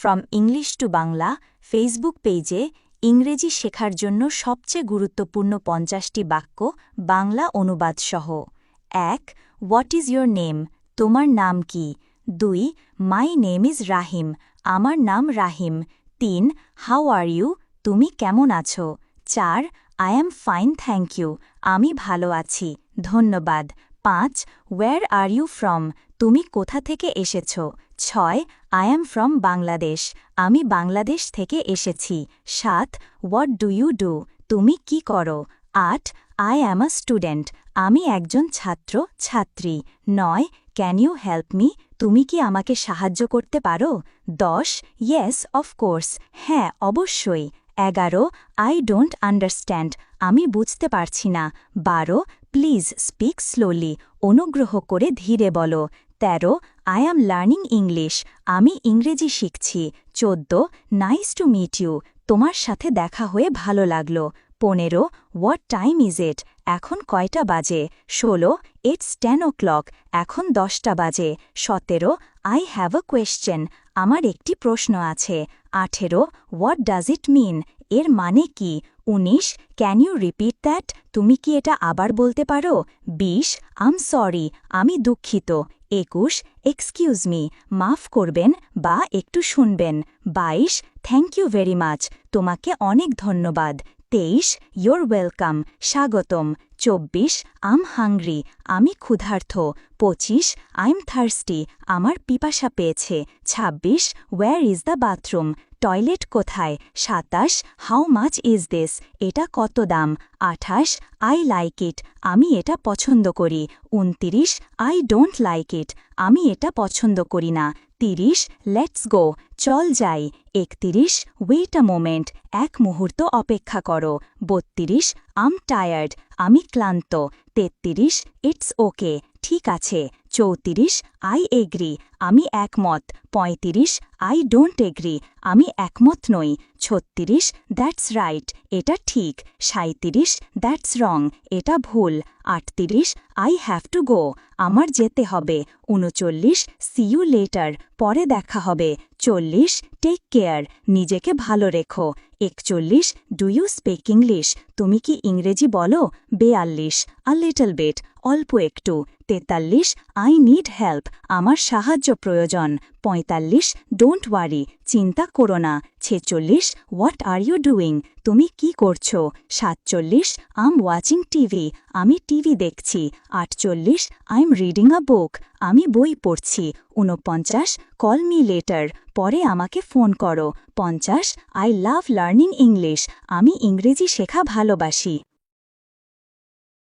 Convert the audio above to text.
From English to Bangla Facebook পেজে ইংরেজি শেখার জন্য সবচেয়ে গুরুত্বপূর্ণ পঞ্চাশটি বাক্য বাংলা অনুবাদ সহ। এক হোয়াট ইজ ইয়োর নেম তোমার নাম কি? দুই মাই নেম ইজ রাহিম আমার নাম রাহিম তিন হাউ আর ইউ তুমি কেমন আছো? চার I am fine thank you আমি ভালো আছি, ধন্যবাদ। পাঁচ ওয়্যার আর ইউ ফ্রম তুমি কোথা থেকে এসেছ? ছয় আই এম ফ্রম বাংলাদেশ আমি বাংলাদেশ থেকে এসেছি। সাত হোয়াট ডু ইউ ডু তুমি কি করো? আট আই অ্যাম আ স্টুডেন্ট আমি একজন ছাত্র, ছাত্রী। নয় ক্যান ইউ হেল্প মি তুমি কি আমাকে সাহায্য করতে পারো? দশ ইয়েস অফকোর্স হ্যাঁ অবশ্যই। এগারো আই ডোন্ট আন্ডারস্ট্যান্ড আমি বুঝতে পারছি না। বারো প্লিজ স্পিক স্লোলি অনুগ্রহ করে ধীরে বলো। তেরো আই অ্যাম লার্নিং ইংলিশ আমি ইংরেজি শিখছি, চোদ্দ নাইস টু মিট ইউ তোমার সাথে দেখা হয়ে ভালো লাগল, পনেরো হোয়াট টাইম ইজ ইট এখন কয়টা বাজে, ষোলো ইটস টেন ও ক্লক এখন দশটা বাজে, সতেরো আই হ্যাভ আ কোয়েশ্চেন আমার একটি প্রশ্ন আছে, আঠেরো হোয়াট ডাজ ইট মিন এর মানে কি, উনিশ ক্যান ইউ রিপিট দ্যাট তুমি কি এটা আবার বলতে পারো, বিশ আম সরি আমি দুঃখিত একুশ এক্সকিউজ মি মাফ করবেন বা একটু শুনবেন। বাইশ থ্যাংক ইউ ভেরি মাচ তোমাকে অনেক ধন্যবাদ। তেইশ ইয়োর ওয়েলকাম স্বাগতম। চব্বিশ আম হাংরি আমি ক্ষুধার্থ। পঁচিশ আইম থার্স্টি আমার পিপাসা পেয়েছে। ২৬ where is the bathroom toilet কোথায়? সাতাশ হাউ মাচ ইজ দিস এটা কত দাম? আঠাশ আই লাইক ইট আমি এটা পছন্দ করি। উনতিরিশ আই ডোন্ট লাইক ইট আমি এটা পছন্দ করি না। তিরিশ লেটস গো চল যাই। একতিরিশ ওয়েট আ মোমেন্ট এক মুহূর্ত অপেক্ষা করো। বত্রিশ আম টায়ার্ড আমি ক্লান্ত। তেত্রিশ ইটস ওকে ঠিক আছে। চৌত্রিশ আই এগ্রি আমি একমত। পঁয়ত্রিশ আই ডোন্ট এগ্রি আমি একমত নই। ছত্রিশ দ্যাটস রাইট এটা ঠিক। সাঁত্রিশ দ্যাটস রং এটা ভুল। আটত্রিশ আই হ্যাভ টু গো আমার যেতে হবে। উনচল্লিশ সি ইউ লেটার পরে দেখা হবে। চল্লিশ টেক কেয়ার নিজেকে ভালো রেখো। একচল্লিশ ডু ইউ স্পিক ইংলিশ তুমি কি ইংরেজি বলো? বেয়াল্লিশ আ লিটল বেট অল্প একটু। তেতাল্লিশ আই নিড হেল্প, আমার সাহায্য প্রয়োজন। পঁয়তাল্লিশ, ডোন্ট ওয়ারি, চিন্তা করো না। ছেচল্লিশ, হোয়াট আর ইউ ডুইং? তুমি কি করছ? সাতচল্লিশ, আম ওয়াচিং টিভি, আমি টিভি দেখছি। আটচল্লিশ, I am reading a book, আমি বই পড়ছি। ঊনপঞ্চাশ, কল মি লেটার, পরে আমাকে ফোন করো। পঞ্চাশ, আই লাভ লার্নিং ইংলিশ, আমি ইংরেজি শেখা ভালোবাসি।